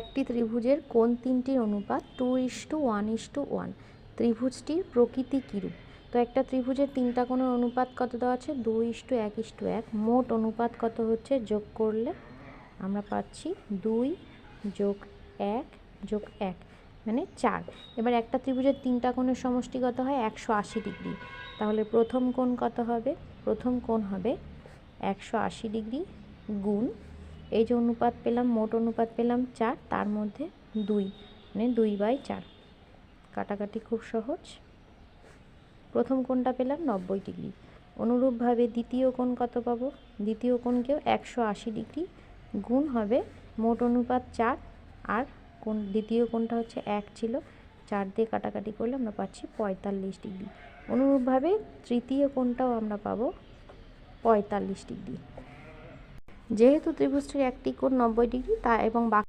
একটি ত্রিভুজের কোন তিনটির অনুপাত two is to one is to one ত্রিভুজটির প্রকৃতি কীরূপ? তো একটা ত্রিভুজের তিনটা কোণের অনুপাত কত দেওয়া আছে? দুই ইস টু এক ইস টু এক। মোট অনুপাত কত হচ্ছে? যোগ করলে আমরা পাচ্ছি দুই যোগ এক যোগ এক মানে চার। এবার একটা ত্রিভুজের তিনটা কোণের সমষ্টি কত হয়? একশো আশি ডিগ্রি। তাহলে প্রথম কোণ কত হবে? প্রথম কোণ হবে একশো আশি ডিগ্রি গুণ এই যে অনুপাত পেলাম, মোট অনুপাত পেলাম চার, তার মধ্যে দুই মানে দুই বাই চার। কাটাকাটি খুব সহজ। প্রথম কোণটা পেলাম নব্বই ডিগ্রি। অনুরূপভাবে দ্বিতীয় কোণ কত পাবো? দ্বিতীয় কোণকেও একশো আশি ডিগ্রি গুণ হবে মোট অনুপাত চার, আর কোণ, দ্বিতীয় কোণটা হচ্ছে এক ছিল। চার দিয়ে কাটাকাটি করলে আমরা পাচ্ছি পঁয়তাল্লিশ ডিগ্রি। অনুরূপভাবে তৃতীয় কোণটাও আমরা পাবো পঁয়তাল্লিশ ডিগ্রি। যেহেতু ত্রিভুজটির একটি কোণ নব্বই ডিগ্রি তা এবং বাকি